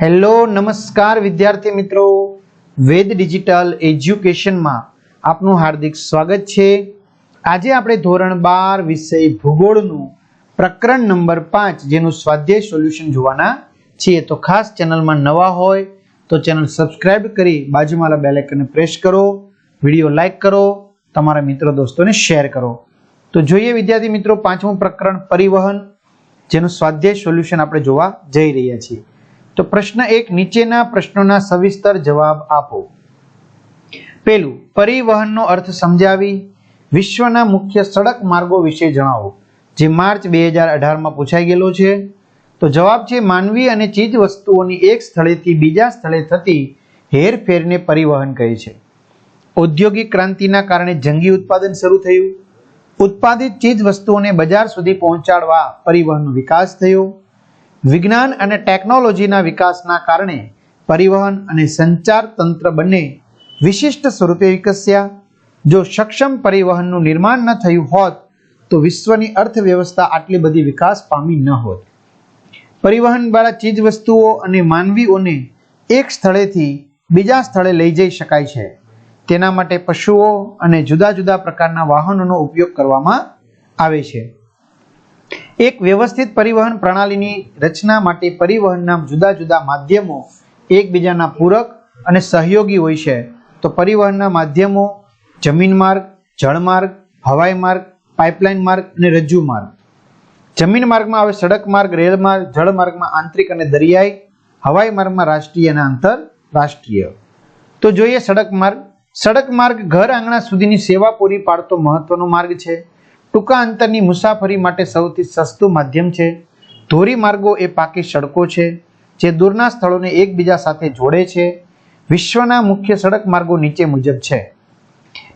Hello, નમસ્કાર વિદ્યાર્થી મિત્રો. વેદ ડિજિટલ એજ્યુકેશનમાં આપનું હાર્દિક સ્વાગત છે. આજે આપણે ધોરણ બાર વિષય ભૂગોળનું પ્રકરણ નંબર પાંચ જેનું સ્વાધ્યાય સોલ્યુશન જોવાના છીએ. તો ખાસ ચેનલમાં નવા હોય તો ચેનલ સબસ્ક્રાઇબ કરી બાજુમાં બેલેકને પ્રેસ કરો, વીડિયો લાઈક કરો, તમારા મિત્રો દોસ્તોને શેર કરો. તો જોઈએ વિદ્યાર્થી મિત્રો પાંચમું પ્રકરણ પરિવહન, જેનું સ્વાધ્યાય સોલ્યુશન આપણે જોવા જઈ રહ્યા છીએ. તો પ્રશ્ન એક, નીચેના પ્રશ્નોના સવિસ્તર જવાબ આપો. પેલું પરિવહનનો અર્થ સમજાવી વિશ્વના મુખ્ય સડક માર્ગો વિશે જણાવો, જે માર્ચ બે હજાર અઢારમાં પૂછાઈ ગયેલો છે. તો જવાબ છે, માનવી અને ચીજ વસ્તુઓની એક સ્થળેથી બીજા સ્થળે થતી હેરફેરને પરિવહન કહે છે. ઔદ્યોગિક ક્રાંતિના કારણે જંગી ઉત્પાદન શરૂ થયું. ઉત્પાદિત ચીજ વસ્તુઓને બજાર સુધી પહોંચાડવા પરિવહનનો વિકાસ થયો. વિજ્ઞાન અને ટેકનોલોજીના વિકાસના કારણે પરિવહન અને સંચાર તંત્ર બંને વિશિષ્ટ સ્વરૂપે વિકસ્યા. જો સક્ષમ પરિવહનનું નિર્માણ ન થયું હોત, તો વિશ્વની અર્થવ્યવસ્થા આટલી બધી વિકાસ પામી ન હોત. પરિવહન દ્વારા ચીજ વસ્તુઓ અને માનવીઓને એક સ્થળેથી બીજા સ્થળે લઈ જઈ શકાય છે. તેના માટે પશુઓ અને જુદા જુદા પ્રકારના વાહનોનો ઉપયોગ કરવામાં આવે છે. એક વ્યવસ્થિત પરિવહન પ્રણાલીની રચના માટે પરિવહનના જુદા જુદા માધ્યમો એકબીજાના પૂરક અને સહયોગી હોય છે. તો પરિવહનના માધ્યમો જમીન માર્ગ જળમાર્ગ હવાઈ માર્ગ, પાઇપલાઇન માર્ગ અને રજ્જુ માર્ગ. જમીન માર્ગમાં આવે સડક માર્ગ, રેલ માર્ગ, જળ માર્ગમાં આંતરિક અને દરિયાઈ, હવાઈ માર્ગમાં રાષ્ટ્રીય અને આંતરરાષ્ટ્રીય. તો જોઈએ સડક માર્ગ. સડક માર્ગ ઘર આંગણા સુધીની સેવા પૂરી પાડતો મહત્વનો માર્ગ છે. ટૂંકા અંતરની મુસાફરી માટે સૌથી સસ્તું માધ્યમ છે. ધોરીમાર્ગો એ પાકી સડકો છે, જે દૂરના સ્થળોને એકબીજા સાથે જોડે છે. વિશ્વના મુખ્ય સડક માર્ગો નીચે મુજબ છે.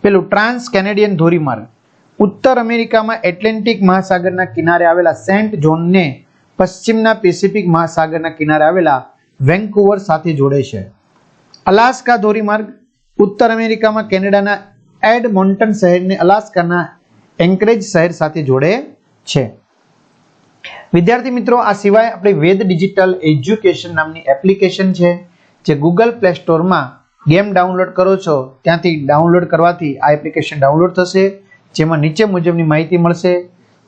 પેલું ટ્રાન્સ કેનેડિયન ધોરીમાર્ગ ઉત્તર અમેરિકામાં એટલાન્ટિક મહાસાગરના કિનારે આવેલા સેન્ટ જોનને પશ્ચિમના પેસિફિક મહાસાગરના કિનારે આવેલા વેન્કુવર સાથે જોડે છે. અલાસ્કા ધોરીમાર્ગ ઉત્તર અમેરિકામાં કેનેડાના એડમોન્ટન શહેરને અલાસ્કાના એન્કરેજ શહેર સાથે જોડે છે. વિદ્યાર્થી મિત્રો, આ સિવાય આપણે વેદ ડિજિટલ એજ્યુકેશન નામની એપ્લિકેશન છે, જે ગૂગલ પ્લે સ્ટોરમાં ગેમ ડાઉનલોડ કરો છો, ત્યાંથી ડાઉનલોડ કરવાથી આ એપ્લિકેશન ડાઉનલોડ થશે, જેમાં નીચે મુજબની માહિતી મળશે.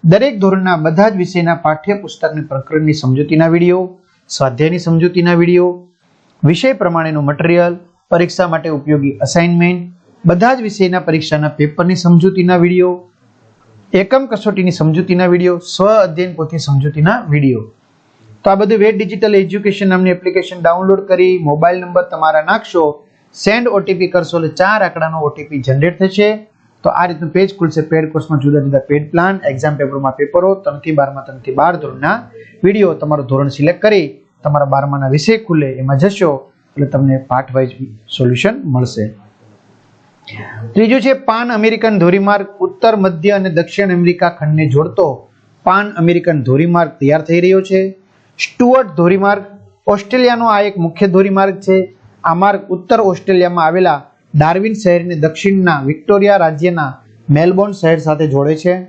દરેક ધોરણના બધા જ વિષયના પાઠ્યપુસ્તકની પ્રકરણની સમજૂતીના વીડિયો, સ્વાધ્યાયની સમજૂતીના વીડિયો, વિષય પ્રમાણેનું મટીરિયલ, પરીક્ષા માટે ઉપયોગી અસાઇનમેન્ટ, બધા જ વિષયના પરીક્ષાના પેપરની સમજૂતીના વીડિયો એકમ કસોટીની સમજૂતીના વીડિયો, સ્વ અધ્યયન પોથી સમજૂતીના વીડિયો. તો આ બધું વેટ ડિજિટલ એજ્યુકેશન નામની એપ્લિકેશન ડાઉનલોડ કરી મોબાઈલ નંબર તમારા નાખશો સેન્ડ ઓટીપી કરશો એટલે ચાર આંકડાનો ઓટીપી જનરેટ થશે. તો આ રીતનું પેજ ખુલશે પેડ કોર્સમાં જુદા જુદા પેડ પ્લાન એક્ઝામ પેપરમાં પેપરો ત્રણથી બારમાં ત્રણથી બાર ધોરણના વીડિયો. તમારું ધોરણ સિલેક્ટ કરી, તમારા બારમાના વિષય ખુલે, એમાં જશો એટલે તમને પાઠ વાઇઝ સોલ્યુશન મળશે. ત્રીજું છે, પાન અમેરિકન ધોરીમાર્ગ ઉત્તર, મધ્ય અને દક્ષિણ અમેરિકા ખંડને જોડતો પાન અમેરિકન ધોરીમાર્ગ તૈયાર થઈ રહ્યો છે. સ્ટુઅર્ટ ધોરીમાર્ગ ઓસ્ટ્રેલિયાનો આ એક મુખ્ય ધોરીમાર્ગ છે. આ માર્ગ ઉત્તર ઓસ્ટ્રેલિયામાં આવેલા ડાર્વિન શહેરને દક્ષિણના વિક્ટોરિયા રાજ્યના મેલબોર્ન શહેર સાથે જોડે છે.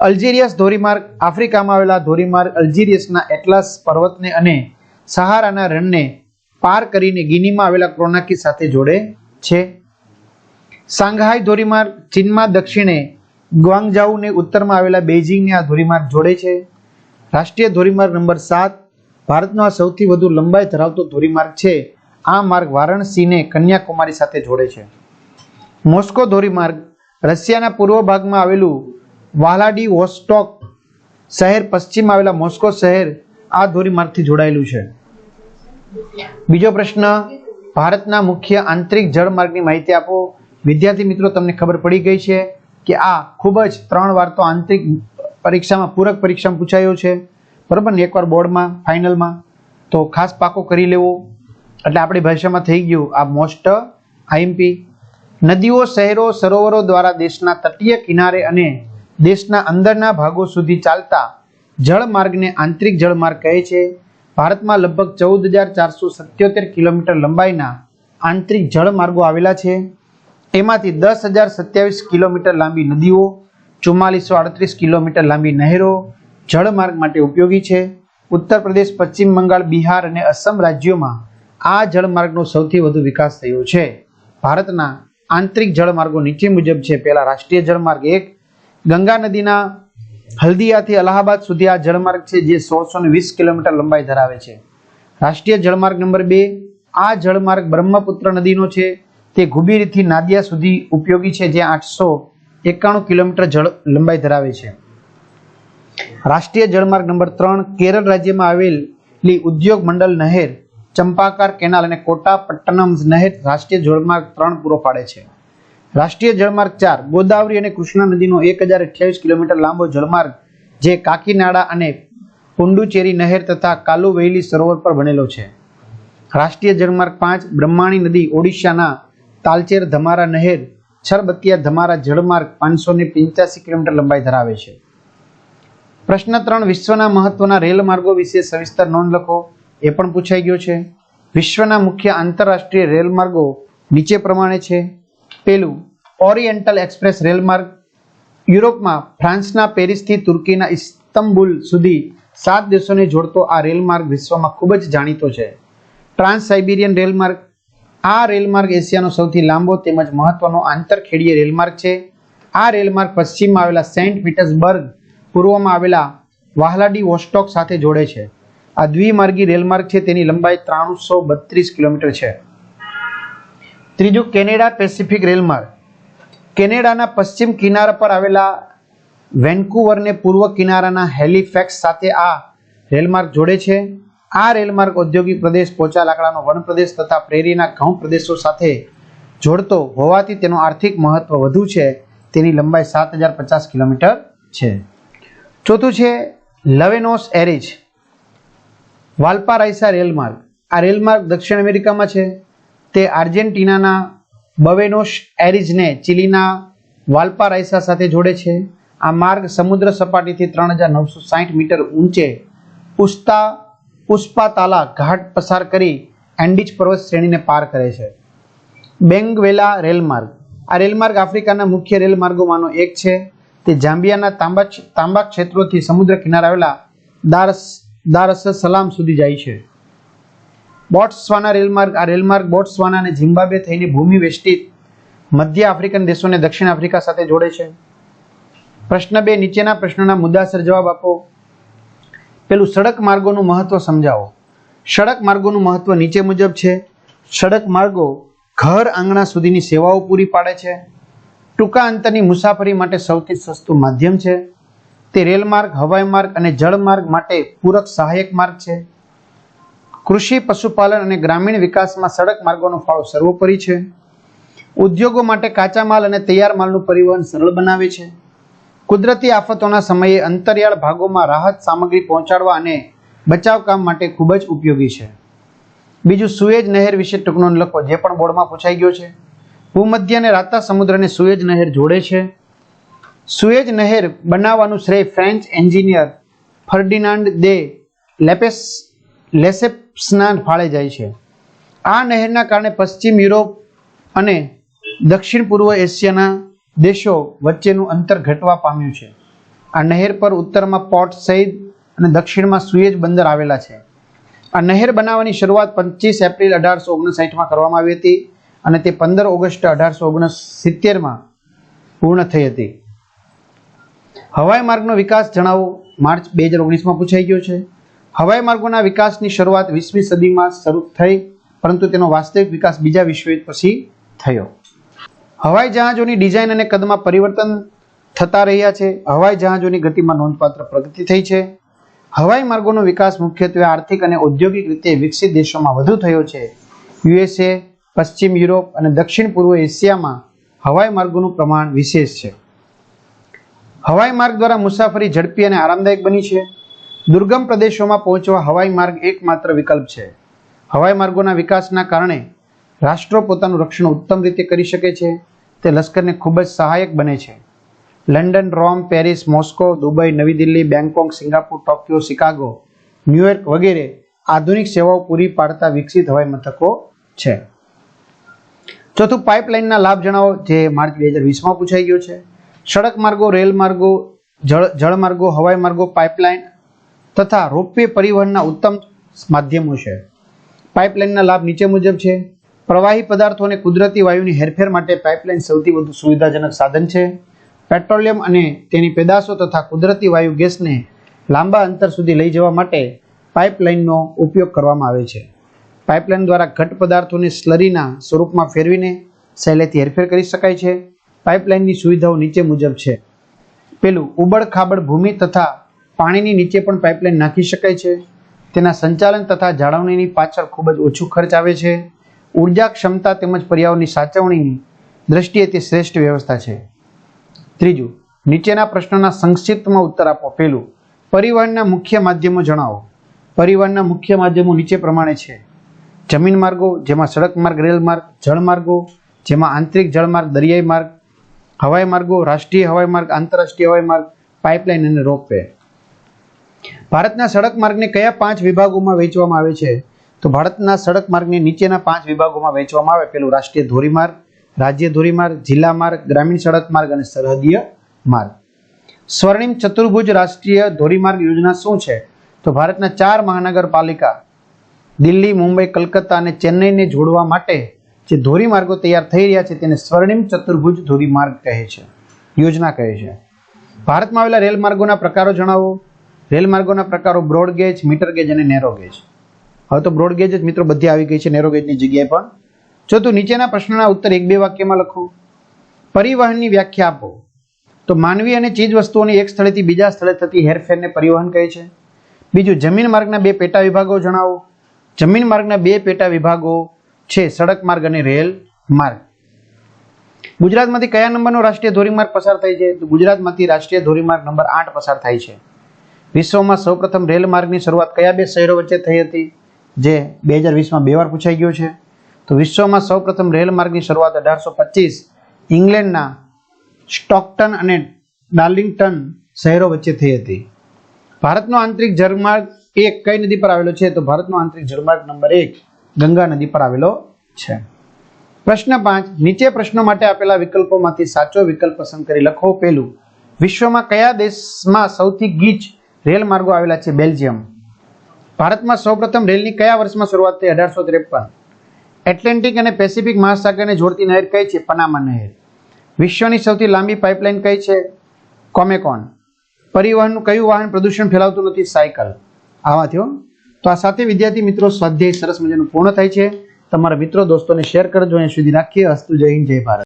અલ્જીરિયસ ધોરીમાર્ગ આફ્રિકામાં આવેલા ધોરીમાર્ગ અલ્જીરિયસના એટલાસ પર્વતને અને સહારાના રણને પાર કરીને ગિનીમાં આવેલા ક્રોનાકી સાથે જોડે છે. સાંઘાઈ ધોરીમાર્ગ ચીનમાં દક્ષિણે ગ્વાંગજાઉને ઉત્તરમાં આવેલા બેઇજિંગને આ ધોરીમાર્ગ જોડે છે. રાષ્ટ્રીય ધોરીમાર્ગ નંબર સાત, ભારતનો આ સૌથી વધુ લંબાઈ ધરાવતો ધોરીમાર્ગ છે. આ માર્ગ વારાણસીને કન્યાકુમારી સાથે જોડે છે. મોસ્કો ધોરીમાર્ગ રશિયાના પૂર્વ ભાગમાં આવેલું વાલાડી વોસ્ટોક શહેર પશ્ચિમ આવેલા મોસ્કો શહેર આ ધોરીમાર્ગથી જોડાયેલું છે. બીજો પ્રશ્ન, ભારતના મુખ્ય આંતરિક જળમાર્ગની માહિતી આપો. વિદ્યાર્થી મિત્રો, તમને ખબર પડી ગઈ છે કે આ ખૂબ જ ત્રણ વાર તો આંતરિક પરીક્ષામાં પૂરક પરીક્ષામાં પૂછાયો છે. બરાબર ને? એકવાર બોર્ડમાં, ફાઇનલમાં. તો ખાસ પાકો કરી લેવો. એટલે આપણી ભાષામાં થઈ ગયું આ મોસ્ટ આઈએમપી. નદીઓ, શહેરો, સરોવરો દ્વારા દેશના તટીય કિનારે અને દેશના અંદરના ભાગો સુધી ચાલતા જળમાર્ગને આંતરિક જળમાર્ગ કહે છે. ભારતમાં લગભગ ચૌદ હજાર ચારસો સત્યોતેર કિલોમીટર લંબાઈના આંતરિક જળમાર્ગો આવેલા છે. એમાંથી દસ હજાર સત્યાવીસ કિલોમીટર લાંબી નદીઓ, ચુમ્માલીસો આડત્રીસ કિલોમીટર લાંબી નહેરો જળમાર્ગ માટે ઉપયોગી છે. ઉત્તર પ્રદેશ, પશ્ચિમ બંગાળ, બિહાર અને અસમ રાજ્યોમાં આ જળમાર્ગનો સૌથી વધુ વિકાસ થયો છે. ભારતના આંતરિક જળમાર્ગો નીચે મુજબ છે. પહેલા રાષ્ટ્રીય જળમાર્ગ એક, ગંગા નદીના હલ્દિયાથી અલ્હાબાદ સુધી આ જળમાર્ગ છે, જે સોળસો ને વીસ કિલોમીટર લંબાઈ ધરાવે છે. રાષ્ટ્રીય જળમાર્ગ નંબર બે, આ જળમાર્ગ બ્રહ્મપુત્ર નદીનો છે. તે ગુબીરથી નાદિયા સુધી ઉપયોગી છે, જે આઠસો એકાણું કિલોમીટર જળ લંબાઈ ધરાવે છે. રાષ્ટ્રીય જળમાર્ગ નંબર ત્રણ, કેરળ રાજ્યમાં આવેલી ઉદ્યોગ મંડળ નહેર, ચંપાકાર કેનાલ અને કોટાપટ્ટનમ નહેર રાષ્ટ્રીય જળમાર્ગ ત્રણ પૂરો પાડે છે. રાષ્ટ્રીય જળમાર્ગ ચાર, ગોદાવરી અને કૃષ્ણા નદીનો એક હજાર અઠ્યાવીસ કિલોમીટર લાંબો જળમાર્ગ, જે કાકીનાડા અને પુંડુચેરી નહેર તથા કાલુવેલી સરોવર પર બનેલો છે. રાષ્ટ્રીય જળમાર્ગ પાંચ, બ્રહ્માણી નદી ઓડિશાના તાલચેર ધમારા નહેર, છરબતિયા ધમારા જળમાર્ગ પાંચસો ને પંચ્યાસી કિલોમીટર લંબાઈ ધરાવે છે. પ્રશ્ન ત્રણ, વિશ્વના મહત્વના રેલ માર્ગો વિશે સવિસ્તર નોંધ લખો. એ પણ પૂછાઈ ગયો છે. વિશ્વના મુખ્ય આંતરરાષ્ટ્રીય રેલ માર્ગો નીચે પ્રમાણે છે. પેલું, ઓરિએન્ટલ એક્સપ્રેસ રેલ માર્ગ યુરોપમાં ફ્રાન્સના પેરિસથી તુર્કીના ઇસ્તંબુલ સુધી સાત દેશોને જોડતો આ રેલ માર્ગ વિશ્વમાં ખૂબ જ જાણીતો છે. ટ્રાન્સ સાઇબિરિયન રેલ માર્ગ આ રેલમાર્ગ એશિયાનો સૌથી લાંબો તેમજ મહત્વનો આંતરખેડીય રેલમાર્ગ છે. આ રેલમાર્ગ પશ્ચિમમાં આવેલા સેન્ટ પીટર્સબર્ગ, પૂર્વમાં આવેલા વાહલાડી વોસ્ટોક સાથે જોડે છે. આ દ્વિમાર્ગી રેલમાર્ગ છે, તેની લંબાઈ ત્રાણુસો બત્રીસ કિલોમીટર છે. ત્રીજું કેનેડા પેસિફિક રેલમાર્ગ. કેનેડાના પશ્ચિમ કિનારા પર આવેલા વેન્કુવરને પૂર્વ કિનારાના હેલિફેક્સ સાથે આ રેલમાર્ગ જોડે છે. આ રેલમાર્ગ ઔદ્યોગિક પ્રદેશ પોચા લાકડાનો વન પ્રદેશ તથા પ્રેરીના ઘઉં પ્રદેશો સાથે જોડતો હોવાથી તેનું આર્થિક મહત્વ વધુ છે. તેની લંબાઈ સાત હજાર પચાસ કિલોમીટર છે. ચોથું છે લવેનોસ એરિજ. વાલ્પારાઇસા રેલમાર્ગ. આ રેલમાર્ગ દક્ષિણ અમેરિકામાં છે. તે આર્જેન્ટિનાના બવેનોસ એરિજને ચીલીના વાલ્પારાઇસા સાથે જોડે છે. આ માર્ગ સમુદ્ર સપાટીથી ત્રણ હજાર નવસો સાઠ મીટર ઊંચે પુસ્તા પુષ્પાતાલા ઘાટ પસાર કરી એન્ડિચ પર્વત શ્રેણીને પાર કરે છે. બેંગવેલા રેલમાર્ગ. આ રેલમાર્ગ આફ્રિકાના મુખ્ય રેલમાર્ગોમાંનો એક છે. તે જામ્બિયાના તાંબા તાંબા ક્ષેત્રોથી સમુદ્ર કિનારે આવેલા દારસ દારસ સલામ સુધી જાય છે. બોટ્સવાના રેલમાર્ગ, આ રેલમાર્ગ બોટ્સવાના અને ઝિમ્બાબ્વે થઈને ભૂમિ વેષ્ટિત મધ્ય આફ્રિકન દેશોને દક્ષિણ આફ્રિકા સાથે જોડે છે. પ્રશ્ન બે, નીચેના પ્રશ્નોના મુદ્દાસર જવાબ આપો. પેલું સડક માર્ગોનું મહત્વ સમજાવો. સડક માર્ગોનું મહત્વ નીચે મુજબ છે. સડક માર્ગો ઘર આંગણા સુધીની સેવાઓ પૂરી પાડે છે. ટૂંકા અંતરની મુસાફરી માટે સૌથી સસ્તું માધ્યમ છે. તે રેલમાર્ગ, હવાઈ માર્ગ અને જળમાર્ગ માટે પૂરક સહાયક માર્ગ છે. કૃષિ, પશુપાલન અને ગ્રામીણ વિકાસમાં સડક માર્ગોનો ફાળો સર્વોપરી છે. ઉદ્યોગો માટે કાચા માલ અને તૈયાર માલનું પરિવહન સરળ બનાવે છે. કુદરતી આફતોના સમયે અંતરિયાળ ભાગોમાં રાહત સામગ્રી પહોંચાડવા અને બચાવ કામ માટે ખૂબ જ ઉપયોગી છે. બીજું સુએજ નહેર વિશે ટૂંકનો લખો, જે પણ બોર્ડમાં પૂછાઈ ગયો છે. ભૂમધ્ય અને રાતા સમુદ્રને સુએજ નહેર જોડે છે. સુએજ નહેર બનાવવાનું શ્રેય ફ્રેન્ચ એન્જિનિયર ફર્ડિનાન્ડ દે લેપેસ, લેસેપ્સના ફાળે જાય છે. આ નહેરના કારણે પશ્ચિમ યુરોપ અને દક્ષિણ પૂર્વ એશિયાના દેશો વચ્ચેનું અંતર ઘટવા પામ્યું છે. આ નહેર પર ઉત્તરમાં પોર્ટ સઈદ અને દક્ષિણમાં સુએજ બંદર આવેલા છે. આ નહેર બનાવવાની શરૂઆત પચીસ એપ્રિલ અઢારસો ઓગણસાઠમાં કરવામાં આવી હતી અને તે પંદર ઓગસ્ટ અઢારસો ઓગણસિત્તેરમાં પૂર્ણ થઈ હતી. હવાઈ માર્ગનો વિકાસ જણાવો માર્ચ બે હજાર ઓગણીસમાં પૂછાઈ ગયો છે. હવાઈ માર્ગોના વિકાસની શરૂઆત વીસમી સદીમાં શરૂ થઈ, પરંતુ તેનો વાસ્તવિક વિકાસ બીજા વિશ્વયુદ્ધ પછી થયો. હવાઈ જહાજોની ડિઝાઇન અને કદમાં પરિવર્તન થતા રહ્યા છે. હવાઈ જહાજોની ગતિમાં નોંધપાત્ર પ્રગતિ થઈ છે. હવાઈ માર્ગોનો વિકાસ મુખ્યત્વે આર્થિક અને ઔદ્યોગિક રીતે વિકસિત દેશોમાં વધુ થયો છે. યુએસએ, પશ્ચિમ યુરોપ અને દક્ષિણ પૂર્વ એશિયામાં હવાઈ માર્ગોનું પ્રમાણ વિશેષ છે. હવાઈ માર્ગ દ્વારા મુસાફરી ઝડપી અને આરામદાયક બની છે. દુર્ગમ પ્રદેશોમાં પહોંચવા હવાઈ માર્ગ એકમાત્ર વિકલ્પ છે. હવાઈ માર્ગોના વિકાસના કારણે રાષ્ટ્રો પોતાનું રક્ષણ ઉત્તમ રીતે કરી શકે છે, તે લશ્કરને ખૂબ જ સહાયક બને છે. London, Rome, Paris, Moscow, Dubai, નવી Delhi, Bangkok, Singapore, Tokyo, Chicago, New York વગેરે આધુનિક સેવાઓ પૂરી પાડતા વિકસિત હવાઈ મથકો છે. ચોથું પાઇપલાઇનના લાભ જણાવો, જે માર્ચ બે હજાર વીસમાં પૂછાઈ ગયો છે. સડક માર્ગો, રેલ માર્ગો, જળ જળમાર્ગો હવાઈ માર્ગો, પાઇપલાઇન તથા રોપવે પરિવહનના ઉત્તમ માધ્યમો છે. પાઇપલાઇનના લાભ નીચે મુજબ છે. પ્રવાહી પદાર્થો અને કુદરતી વાયુની હેરફેર માટે પાઇપલાઇન સૌથી વધુ સુવિધાજનક સાધન છે. પેટ્રોલિયમ અને તેની પેદાશો તથા કુદરતી વાયુ ગેસને લાંબા અંતર સુધી લઈ જવા માટે પાઇપલાઇનનો ઉપયોગ કરવામાં આવે છે. પાઇપલાઇન દ્વારા ઘટ પદાર્થોને સ્લરીના સ્વરૂપમાં ફેરવીને સહેલેથી હેરફેર કરી શકાય છે. પાઇપલાઇનની સુવિધાઓ નીચે મુજબ છે. પેલું ઉબડ ખાબડ ભૂમિ તથા પાણીની નીચે પણ પાઇપલાઇન નાખી શકાય છે. તેના સંચાલન તથા જાળવણીની પાછળ ખૂબ જ ઓછું ખર્ચ આવે છે. ઊર્જા ક્ષમતા તેમજ પર્યાવરણની સાચવણીની દ્રષ્ટિએ તે શ્રેષ્ઠ વ્યવસ્થા છે. ત્રીજું, નીચેના પ્રશ્નોના સંક્ષિપ્તમાં ઉત્તર આપો. પહેલું, પરિવહનના મુખ્ય માધ્યમો જણાવો. પરિવહનના મુખ્ય માધ્યમો નીચે પ્રમાણે છે. જમીન માર્ગો, જેમાં સડક માર્ગ, રેલ માર્ગ, જળ જેમાં આંતરિક જળમાર્ગ દરિયાઈ માર્ગ, હવાઈ માર્ગો, રાષ્ટ્રીય હવાઈ માર્ગ, આંતરરાષ્ટ્રીય હવાઈ માર્ગ, પાઇપલાઇન અને રોપવે ભારતના સડક માર્ગને કયા પાંચ વિભાગોમાં વહેંચવામાં આવે છે? તો ભારતના સડક માર્ગને નીચેના પાંચ વિભાગોમાં વહેંચવામાં આવે પેલું રાષ્ટ્રીય ધોરીમાર્ગ, રાજ્ય ધોરીમાર્ગ, જિલ્લા માર્ગ, ગ્રામીણ સડક માર્ગ અને સરહદીય માર્ગ. સ્વર્ણિમ ચતુર્ભુજ રાષ્ટ્રીય ધોરીમાર્ગ યોજના શું છે? તો ભારતના ચાર મહાનગરપાલિકા, દિલ્હી, મુંબઈ, કલકત્તા અને ચેન્નઈને જોડવા માટે જે ધોરીમાર્ગો તૈયાર થઈ રહ્યા છે તેને સ્વર્ણિમ ચતુર્ભુજ ધોરીમાર્ગ કહે છે, યોજના કહે છે. ભારતમાં આવેલા રેલ માર્ગોના પ્રકારો જણાવો. રેલ માર્ગોના પ્રકારો બ્રોડ ગેજ, મીટર ગેજ અને નેરો ગેજ. હવે તો બ્રોડ ગેજ જ મિત્રો બધી આવી ગઈ છે નેરો ગેજની જગ્યાએ પણ. ચોથું નીચેના પ્રશ્નના ઉત્તર એક બે વાક્યમાં લખો. પરિવહનની વ્યાખ્યા આપો. તો માનવી અને ચીજ વસ્તુઓની એક સ્થળેથી બીજા સ્થળે થતી હેરફેરને પરિવહન કહે છે. બીજું, જમીન માર્ગના બે પેટા વિભાગો જણાવો. જમીન માર્ગના બે પેટા વિભાગો છે, સડક માર્ગ અને રેલ માર્ગ. ગુજરાતમાંથી કયા નંબરનો રાષ્ટ્રીય ધોરીમાર્ગ પસાર થાય છે? તો ગુજરાતમાંથી રાષ્ટ્રીય ધોરીમાર્ગ નંબર આઠ પસાર થાય છે. વિશ્વમાં સૌપ્રથમ રેલ માર્ગની શરૂઆત કયા બે શહેરો વચ્ચે થઈ હતી? જે બે હજાર વીસમાં બે વાર પૂછાઈ ગયો છે. તો વિશ્વમાં સૌપ્રથમ રેલ માર્ગની શરૂઆત અઢારસો પચીસ ઇંગ્લેન્ડના સ્ટોકટન અને ડાર્લિંગટન શહેરો વચ્ચે થઈ હતી. ભારતનો આંતરિક જળમાર્ગ એક કઈ નદી પર આવેલો છે? તો ભારતનો આંતરિક જળમાર્ગ નંબર એક ગંગા નદી પર આવેલો છે. પ્રશ્ન પાંચ, નીચે પ્રશ્નો માટે આપેલા વિકલ્પોમાંથી સાચો વિકલ્પ પસંદ કરી લખો. પેલું વિશ્વમાં કયા દેશમાં સૌથી ગીચ રેલ માર્ગો આવેલા છે? બેલ્જિયમ. ભારતમાં સૌપ્રથમ રેલની કયા વર્ષમાં શરૂઆત થઈ? અઢારસો ત્રેપન. એટલાન્ટિક અને પેસિફિક મહાસાગરને જોડતી નહેર કઈ છે? પનામા નહેર. વિશ્વની સૌથી લાંબી પાઇપલાઇન કઈ છે? કોમેકોન. પરિવહનનું કયું વાહન પ્રદૂષણ ફેલાવતું નથી? સાયકલ. આવા થયો તો આ સાથે વિદ્યાર્થી મિત્રો, સ્વાધ્યાય સરસ મજાનું પૂર્ણ થાય છે. તમારા મિત્રો, દોસ્તોને શેર કરજો. અહીં સુધી રાખીએ. અસ્તુ જય હિન્દ, જય ભારત.